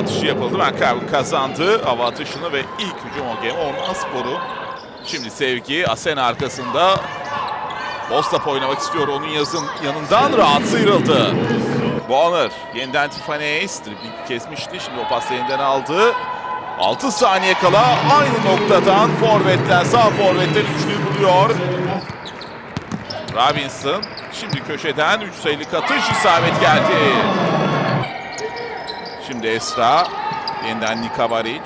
atışı yapıldı. McCarron kazandı hava atışını ve ilk hücum o game Orman Sporu. Şimdi Sevgi Asen arkasında Postap oynamak istiyor. Onun yazın yanından rahat sıyrıldı. Bonner yeniden Tiffany Ace dribbling kesmişti. Şimdi o pası elinden aldı. 6 saniye kala aynı noktadan forvetten sağ forvetten üçlüyü buluyor. Robinson şimdi köşeden 3 sayılık atış isabet geldi. Şimdi Esra yeniden Nika Baric.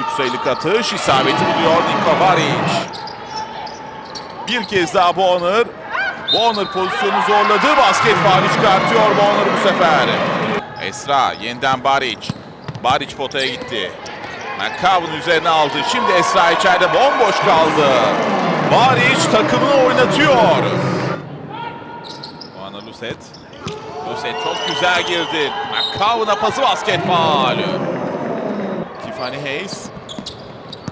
3 sayılık atış isabeti buluyor Nika Baric. Bir kez daha Bonner. Bonner pozisyonu zorladı. Basket faali çıkartıyor Bonner bu sefer. Esra yeniden Baric. Baric potaya gitti. McCowan üzerine aldı. Şimdi Esra içeride bomboş kaldı. Baric takımını oynatıyor. Oana Luset. Luset çok güzel girdi. McCowan'a pası basket faal. Tiffany Hayes.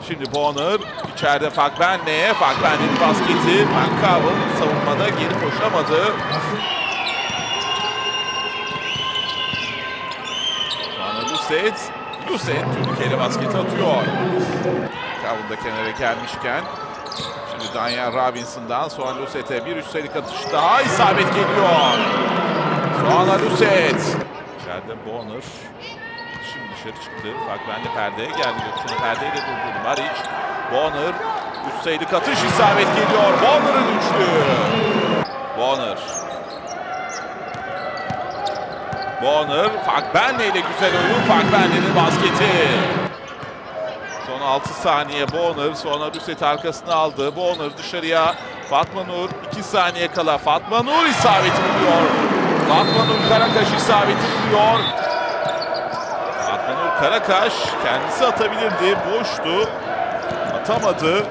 Şimdi Bonner içeride Fakben'le. Fakben'in basketi. McCowan savunmada geri koşamadı. Oana Luset. Luset turnikeyle basketi atıyor. McCowan da kenara gelmişken. Şimdi Daniel Robinson'dan sonra Luset'e bir sayılık atış daha isabet geliyor. Sonra Luset. İçeride Bonner. Şimdi dışarı çıktı. Fakben'de perdeye geldi. Gökçen'e perdeyle durdurdu. Maric. Bonner. Üç sayılık atış isabet geliyor. Bonner'ın üçlü. Bonner. Bonner. Fakben'le ile güzel oyun. Fakben'le'nin basketi. Son 6 saniye Bonner. Sonra Rüset arkasına aldı. Bonner dışarıya. Fatma Nur 2 saniye kala. Fatma Nur isabeti buluyor. Fatma Nur Karakaş isabeti buluyor. Fatma Nur Karakaş kendisi atabilirdi. Boştu. Atamadı.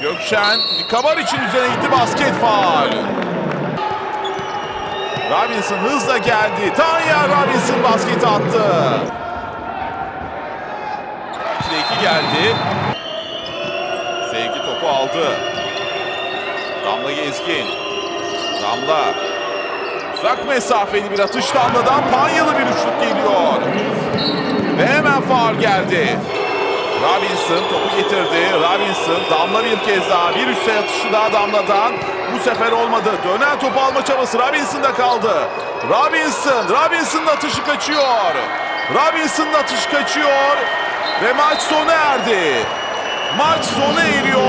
Gökşen Kabar için üzerine gitti basket faal. Robinson hızla geldi. Tanya Robinson basketi attı. 2'de 2 geldi. Sevgi topu aldı. Damla Gezgin. Damla. Uzak mesafeli bir atış Damla'dan Panyalı bir üçlük geliyor. Ve hemen faul geldi. Robinson topu getirdi. Robinson Damla bir kez daha. Bir üst atışı daha Damla'dan. Bu sefer olmadı. Dönen topu alma çabası Robinson'da kaldı. Robinson. Robinson'ın atışı kaçıyor. Robinson'ın atışı kaçıyor. Ve maç sona erdi. Maç sona eriyor. 96-93.